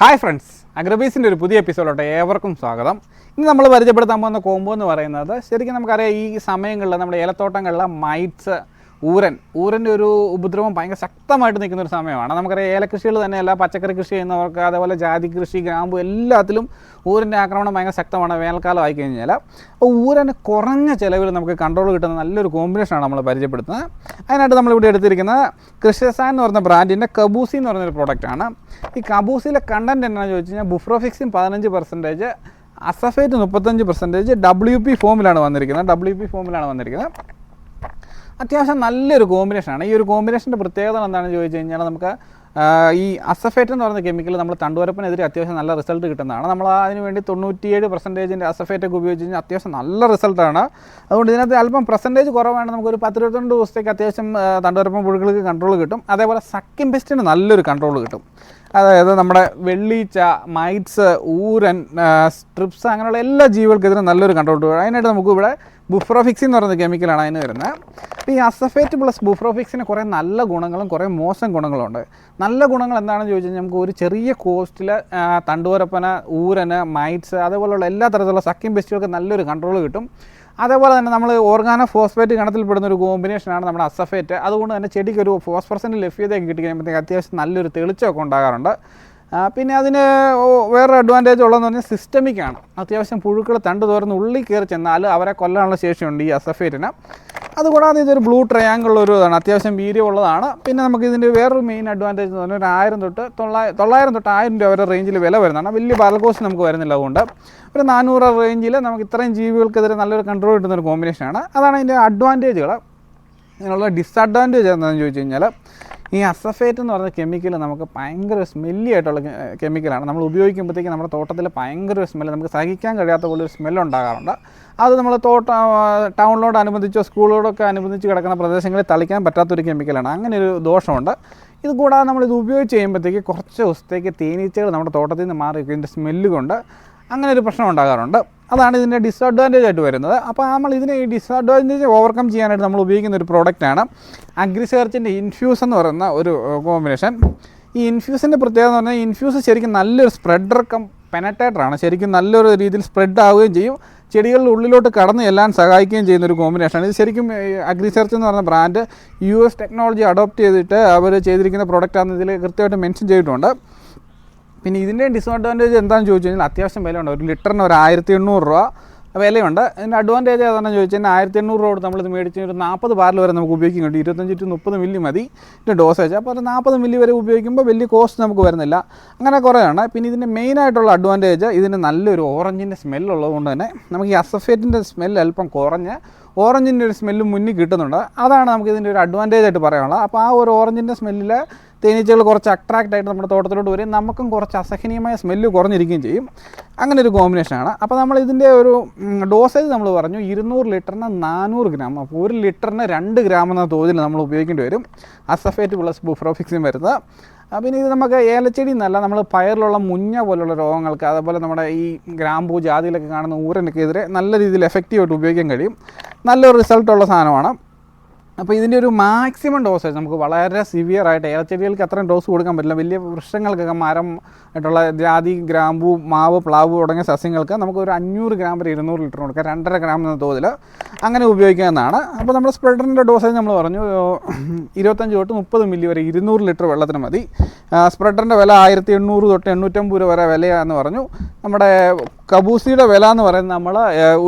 Hi friends അഗ്രബീസിന്റെ ഒരു പുതിയ എപ്പിസോഡോട്ടെ ഏവർക്കും സ്വാഗതം. ഇന്ന് നമ്മൾ പരിചയപ്പെടുത്താൻ പോകുന്ന കോമ്പോ എന്ന് പറയുന്നത് ശരിക്കും നമുക്കറിയാം ഈ സമയങ്ങളിൽ നമ്മുടെ ഏലത്തോട്ടങ്ങളിലെ മൈറ്റ്സ് ഊരൻ. ഊരന്റെ ഒരു ഉപദ്രവം ഭയങ്കര ശക്തമായിട്ട് നിൽക്കുന്ന ഒരു സമയമാണ്. നമുക്കറിയാം ഏലകൃഷികൾ തന്നെയല്ല പച്ചക്കറി കൃഷി ചെയ്യുന്നവർക്ക് അതേപോലെ ജാതി കൃഷി ഗ്രാമ്പു എല്ലാത്തിലും ഊരന്റെ ആക്രമണം ഭയങ്കര ശക്തമാണ് വേനൽക്കാലം ആയി കഴിഞ്ഞാൽ. അപ്പോൾ ഊരന് കുറഞ്ഞ ചിലവിൽ നമുക്ക് കൺട്രോൾ കിട്ടുന്ന നല്ലൊരു കോമ്പിനേഷനാണ് നമ്മൾ പരിചയപ്പെടുത്തുന്നത്. അതിനായിട്ട് നമ്മളിവിടെ എടുത്തിരിക്കുന്നത് കൃഷിസാൻ എന്ന് പറയുന്ന ബ്രാൻഡിന്റെ കബൂസി എന്ന് പറയുന്നൊരു പ്രോഡക്റ്റാണ് ഈ കബൂസിയിലെ കണ്ടന്റ് എന്താണെന്ന് ചോദിച്ചു കഴിഞ്ഞാൽ ബുഫ്രോഫിക്സിൻ പതിനഞ്ച് പെർസെന്റേജ് അസഫേറ്റ് മുപ്പത്തഞ്ച് പെർസെന്റേജ് ഡബ്ല്യു പി ഫോമിലാണ് വന്നിരിക്കുന്നത്. ഡബ്ല്യു പി ഫോമിലാണ് വന്നിരിക്കുന്നത്. അത്യാവശ്യം നല്ലൊരു കോമ്പിനേഷനാണ് ഈ ഒരു കോമ്പിനേഷന്റെ പ്രത്യേകത എന്താണെന്ന് ചോദിച്ചു കഴിഞ്ഞാൽ നമുക്ക് ഈ അസഫേറ്റ് എന്ന് പറയുന്ന കെമിക്കൽ നമ്മൾ തണ്ടുവരപ്പിനെതിരെ അത്യാവശ്യം നല്ല റിസൾട്ട് കിട്ടുന്നതാണ്. നമ്മൾ അതിന് വേണ്ടി തൊണ്ണൂറ്റിയേഴ് പെർസെന്റേജിന്റെ അസഫേറ്റ് ഒക്കെ ഉപയോഗിച്ച് കഴിഞ്ഞാൽ അത്യാവശ്യം നല്ല റിസൾട്ടാണ് അതുകൊണ്ട് ഇതിനകത്ത് അല്പം പെർസെന്റേജ് കുറവാണ്. നമുക്കൊരു പത്തിരുപത്തിരണ്ട് ദിവസത്തേക്ക് അത്യാവശ്യം ആ, തണ്ടുവരപ്പം പുഴുക്കൾക്ക് കൺട്രോൾ കിട്ടും. അതേപോലെ സക്കിം പെസ്റ്റിന് നല്ലൊരു കൺട്രോൾ കിട്ടും. അതായത് നമ്മുടെ വെള്ളീച്ച മൈറ്റ്സ് ഊരൻ സ്ട്രിപ്സ് അങ്ങനെയുള്ള എല്ലാ ജീവികൾക്കെതിരെ നല്ലൊരു കൺട്രോൾ കിട്ടും. അതിനായിട്ട് നമുക്ക് ഇവിടെ ബുഫ്രോഫിക്സി എന്ന് പറയുന്ന കെമിക്കലാണ് അതിന് വരുന്നത്. ഈ അസഫേറ്റ് പ്ലസ് ബുഫ്രോഫിക്സിന് കുറേ നല്ല ഗുണങ്ങളും കുറേ മോശം ഗുണങ്ങളും ഉണ്ട് നല്ല ഗുണങ്ങൾ എന്താണെന്ന് ചോദിച്ചു കഴിഞ്ഞാൽ നമുക്ക് ഒരു ചെറിയ കോസ്റ്റിൽ തണ്ടുവരപ്പന ഊരന് മൈറ്റ്സ് അതേപോലെയുള്ള എല്ലാ തരത്തിലുള്ള സക്കിം ബെസ്റ്റുകൾക്ക് നല്ലൊരു കൺട്രോൾ കിട്ടും. അതേപോലെ തന്നെ നമ്മൾ ഓർഗാനോ ഫോസ്ഫേറ്റ് കണത്തിൽപ്പെടുന്ന ഒരു കോമ്പിനേഷനാണ് നമ്മുടെ അസഫേറ്റ്. അതുകൊണ്ട് തന്നെ ചെടിക്ക് ഒരു ഫോസ്ഫറസിന്റെ കിട്ടി കഴിയുമ്പോഴത്തേക്ക് അത്യാവശ്യം നല്ലൊരു തെളിച്ചമൊക്കെ ഉണ്ടാകാറുണ്ട്. പിന്നെ അതിന് വേറെ അഡ്വാന്റേജ് ഉള്ളതെന്ന് പറഞ്ഞാൽ സിസ്റ്റമിക്കാണ് അത്യാവശ്യം പുഴുക്കൾ തണ്ട് തുറന്ന് ഉള്ളിൽ കയറി ചെന്നാൽ അവരെ കൊല്ലാനുള്ള ശേഷിയുണ്ട് ഈ അസഫേറ്റിന്. അതുകൂടാതെ ഇതൊരു ബ്ലൂ ട്രയാങ്കിൾ ഒരു ഇതാണ്. അത്യാവശ്യം വീര്യമുള്ളതാണ് പിന്നെ നമുക്ക് ഇതിന്റെ വേറൊരു മെയിൻ അഡ്വാന്റേജ് എന്ന് പറഞ്ഞാൽ ഒരു ആയിരം തൊട്ട് തൊള്ളായിരം തൊള്ളായിരം തൊട്ട് ആയിരം രൂപ വരെ റേഞ്ചിൽ വില വരുന്നതാണ്. വലിയ ബാലകോസ്റ്റ് നമുക്ക് വരുന്നില്ല അതുകൊണ്ട്. ഒരു നാനൂറ് റേഞ്ചിൽ നമുക്ക് ഇത്രയും ജീവികൾക്കെതിരെ നല്ലൊരു കൺട്രോൾ കിട്ടുന്ന ഒരു കോമ്പിനേഷനാണ് അതാണ് അതിന്റെ അഡ്വാന്റേജുകൾ ഇതിനുള്ള ഡിസഡ്വാന്റേജ് എന്താണെന്ന് ചോദിച്ചു കഴിഞ്ഞാൽ ഈ അസഫേറ്റ് എന്ന് പറഞ്ഞ കെമിക്കൽ നമുക്ക് ഭയങ്കര സ്മെല്ലി ആയിട്ടുള്ള കെമിക്കലാണ് നമ്മൾ ഉപയോഗിക്കുമ്പോഴത്തേക്ക് നമ്മുടെ തോട്ടത്തിൽ ഭയങ്കര ഒരു സ്മെല്ല് നമുക്ക് സഹിക്കാൻ കഴിയാത്ത പോലെ ഒരു സ്മെല്ല് ഉണ്ടാകാറുണ്ട്. അത് നമ്മൾ തോട്ട ടൗണിലോട് അനുബന്ധിച്ചോ സ്കൂളുകളൊക്കെ അനുബന്ധിച്ച് കിടക്കുന്ന പ്രദേശങ്ങളിൽ തളിക്കാൻ പറ്റാത്തൊരു കെമിക്കലാണ് അങ്ങനെ ഒരു ദോഷമുണ്ട്. ഇത് കൂടാതെ നമ്മൾ ഇത് ഉപയോഗിച്ച് കഴിയുമ്പോഴത്തേക്ക് കുറച്ച് ദിവസത്തേക്ക് തേനീച്ചകൾ നമ്മുടെ തോട്ടത്തിൽ നിന്ന് മാറി ഇതിന്റെ സ്മെല്ല് കൊണ്ട് അങ്ങനെ ഒരു പ്രശ്നം ഉണ്ടാകാറുണ്ട്. അതാണ് ഇതിന്റെ ഡിസ്അഡ്വാന്റേജ് ആയിട്ട് വരുന്നത്. അപ്പോൾ നമ്മൾ ഇതിനെ ഈ ഡിസ്അഡ്വാന്റേജ് ഓവർകം ചെയ്യാനായിട്ട് നമ്മൾ ഉപയോഗിക്കുന്ന ഒരു പ്രോഡക്റ്റാണ് അഗ്രിസേർച്ചിന്റെ ഇൻഫ്യൂസ് എന്ന് പറയുന്ന ഒരു കോമ്പിനേഷൻ ഈ ഇൻഫ്യൂസിന്റെ പ്രത്യേകത എന്ന് പറഞ്ഞാൽ ഇൻഫ്യൂസ് ശരിക്കും നല്ലൊരു സ്പ്രെഡർ കം പെനറ്റേറ്ററാണ് ശരിക്കും നല്ലൊരു രീതിയിൽ സ്പ്രെഡ് ആവുകയും ചെയ്യും. ചെടികളുടെ ഉള്ളിലോട്ട് കടന്ന് എല്ലാം സഹായിക്കുകയും ചെയ്യുന്ന ഒരു കോമ്പിനേഷനാണ് ഇത് ശരിക്കും അഗ്രിസെർച്ച് എന്ന് പറയുന്ന brand U S technology adopt ചെയ്തിട്ട് അവർ ചെയ്തിരിക്കുന്ന പ്രോഡക്റ്റാണെന്ന് ഇതിൽ കൃത്യമായിട്ട് മെൻഷൻ ചെയ്തിട്ടുണ്ട്. പിന്നെ ഇതിന്റെ ഡിസ്അഡ്വാന്റേജ് എന്താണെന്ന് ചോദിച്ചു കഴിഞ്ഞാൽ അത്യാവശ്യം വിലയുണ്ട്. ഒരു ലിറ്ററിന് ഒരു ആയിരത്തി എണ്ണൂറ് രൂപ വിലയുണ്ട്. അതിന്റെ അഡ്വാന്റേജ് ഏതാണെന്ന് ചോദിച്ചു കഴിഞ്ഞാൽ ആയിരത്തി എണ്ണൂറ് രൂപ കൊടുത്ത് നമ്മളിത് മേടിച്ച് ഒരു നാൽപ്പത് ബാറിൽ വരെ നമുക്ക് ഉപയോഗിക്കാൻ കിട്ടും ഇരുപത്തഞ്ച് ടു മുപ്പത് മില്ലി മതി. ഇതിന്റെ ഡോസേജ് അപ്പോൾ ഒരു നാൽപ്പത് മില്ലി വരെ ഉപയോഗിക്കുമ്പോൾ വലിയ കോസ്റ്റ് നമുക്ക് വരുന്നില്ല. അങ്ങനെ കുറേയാണ് പിന്നെ ഇതിന്റെ മെയിനായിട്ടുള്ള അഡ്വാന്റേജ് ഇതിന് നല്ലൊരു ഓറഞ്ചിന്റെ സ്മെല്ലുള്ളത് കൊണ്ട് തന്നെ നമുക്ക് ഈ അസഫേറ്റിന്റെ സ്മെല്ല് അല്പം കുറഞ്ഞ് ഓറഞ്ചിന്റെ ഒരു സ്മെല്ല് മുന്നിൽ കിട്ടുന്നുണ്ട്. അതാണ് നമുക്ക് ഇതിന്റെ ഒരു അഡ്വാന്റേജ് ആയിട്ട് പറയാനുള്ളത്. അപ്പോൾ ആ ഒരു ഓറഞ്ചിന്റെ സ്മെല്ലിൽ തേനീച്ചകൾ കുറച്ച് അട്രാക്റ്റ് ആയിട്ട് നമ്മുടെ തോട്ടത്തിലോട്ട് വരും. നമുക്കും കുറച്ച് അസഹനീയമായ സ്മെല്ല് കുറഞ്ഞിരിക്കുകയും ചെയ്യും. അങ്ങനെ ഒരു കോമ്പിനേഷനാണ് അപ്പോൾ നമ്മൾ ഇതിന്റെ ഒരു ഡോസേജ് നമ്മൾ പറഞ്ഞു ഇരുന്നൂറ് ലിറ്ററിന് നാനൂറ് ഗ്രാം. അപ്പോൾ ഒരു ലിറ്ററിന് രണ്ട് ഗ്രാം എന്ന തോതിൽ നമ്മൾ ഉപയോഗിക്കേണ്ടി വരും. അസഫേറ്റ് പ്ലസ് ബുഫ്രോഫിക്സിൻ വരുന്നത്. പിന്നെ ഇത് നമുക്ക് ഏലച്ചെടി എന്നല്ല നമ്മൾ പയറിലുള്ള മുഞ്ഞ പോലുള്ള രോഗങ്ങൾക്ക് അതുപോലെ നമ്മുടെ ഈ ഗ്രാമ്പൂ ജാതിയിലൊക്കെ കാണുന്ന ഊരനൊക്കെ എതിരെ നല്ല രീതിയിൽ എഫക്റ്റീവായിട്ട് ഉപയോഗിക്കാൻ കഴിയും. നല്ലൊരു റിസൾട്ടുള്ള സാധനമാണ്. അപ്പോൾ ഇതിന്റെ ഒരു മാക്സിമം ഡോസേജ് നമുക്ക് വളരെ സിവിയർ ആയിട്ട് ഏലച്ചെടികൾക്ക് അത്രയും ഡോസ് കൊടുക്കാൻ പറ്റില്ല. വലിയ വൃക്ഷങ്ങൾക്കൊക്കെ മരം ആയിട്ടുള്ള ജാതി ഗ്രാമ്പു മാവ് പ്ലാവ് തുടങ്ങിയ സസ്യങ്ങൾക്ക് നമുക്ക് ഒരു അഞ്ഞൂറ് ഗ്രാം വരെ ഇരുന്നൂറ് ലിറ്റർ കൊടുക്കാം. രണ്ടര ഗ്രാം എന്ന തോതിൽ അങ്ങനെ ഉപയോഗിക്കാവുന്നതാണ്. അപ്പോൾ നമ്മുടെ സ്പ്രെഡറിന്റെ ഡോസേജ് നമ്മൾ പറഞ്ഞു ഇരുപത്തഞ്ച് തൊട്ട് മുപ്പത് മില്ലി വരെ ഇരുന്നൂറ് ലിറ്റർ വെള്ളത്തിന് മതി. സ്പ്രെഡറിന്റെ വില ആയിരത്തി എണ്ണൂറ് തൊട്ട് എണ്ണൂറ്റമ്പത് രൂപ വരെ വിലയാണെന്ന് പറഞ്ഞു. നമ്മുടെ കബൂസിയുടെ വില എന്ന് പറയുന്നത് നമ്മൾ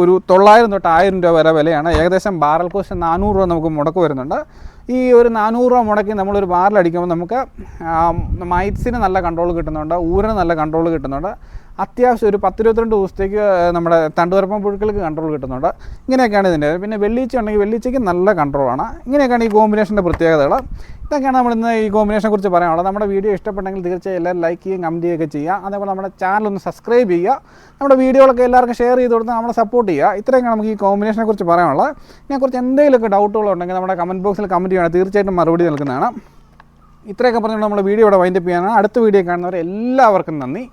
ഒരു തൊള്ളായിരം തൊട്ട് ആയിരം രൂപ വരെ വിലയാണ്. ഏകദേശം ബാരൽ കോസ്റ്റ് നാനൂറ് രൂപ നമുക്ക് മുടക്ക് വരുന്നുണ്ട്. ഈ ഒരു നാനൂറ് രൂപ മുടക്കി നമ്മളൊരു ബാറിൽ അടിക്കുമ്പോൾ നമുക്ക് മൈറ്റ്സിന് നല്ല കൺട്രോൾ കിട്ടുന്നുണ്ട് ഊരിന് നല്ല കൺട്രോൾ കിട്ടുന്നുണ്ട്. അത്യാവശ്യം ഒരു പത്തിരുപത്തിരണ്ട് ദിവസത്തേക്ക് നമ്മുടെ തണ്ടുവരപ്പം പുഴുക്കൾക്ക് കൺട്രോൾ കിട്ടുന്നുണ്ട്. ഇങ്ങനെയൊക്കെയാണ് ഇതിന്റെ പിന്നെ വെള്ളിച്ച ഉണ്ടെങ്കിൽ വെള്ളിച്ചയ്ക്ക് നല്ല കൺട്രോളാണ് ഇങ്ങനെയൊക്കെയാണ് ഈ കോമ്പിനേഷന്റെ പ്രത്യേകതകൾ. ഇതൊക്കെയാണ് നമ്മൾ ഇന്ന് ഈ കോമ്പിനേഷനെ കുറിച്ച് പറയാനുള്ളത്. നമ്മുടെ വീഡിയോ ഇഷ്ടപ്പെട്ടെങ്കിൽ തീർച്ചയായും എല്ലാവരും ലൈക്ക് ചെയ്യുകയും കമന്റ് ചെയ്യുകയൊക്കെ ചെയ്യുക. അതേപോലെ നമ്മുടെ ചാനൽ ഒന്ന് സബ്സ്ക്രൈബ് ചെയ്യുക. നമ്മുടെ വീഡിയോകളൊക്കെ എല്ലാവർക്കും ഷെയർ ചെയ്ത് കൊടുത്ത് നമ്മളെ സപ്പോർട്ട് ചെയ്യുക. ഇത്രയൊക്കെ നമുക്ക് ഈ കോമ്പിനേഷനെ കുറിച്ച് പറയാനുള്ളത്. ഇതിനെക്കുറിച്ച് എന്തെങ്കിലുമൊക്കെ ഡൗട്ടുകളുണ്ടെങ്കിൽ നമ്മുടെ കമന്റ് ബോക്സിൽ കമന്റ് ചെയ്യണം തീർച്ചയായിട്ടും മറുപടി നൽകുന്നതാണ്. ഇത്രയൊക്കെ പറഞ്ഞുകൊണ്ട് നമ്മുടെ വീഡിയോ ഇവിടെ വൈൻഡപ്പ് ചെയ്യാനാണ്. അടുത്ത വീഡിയോ കാണുന്നവരെ എല്ലാവർക്കും നന്ദി.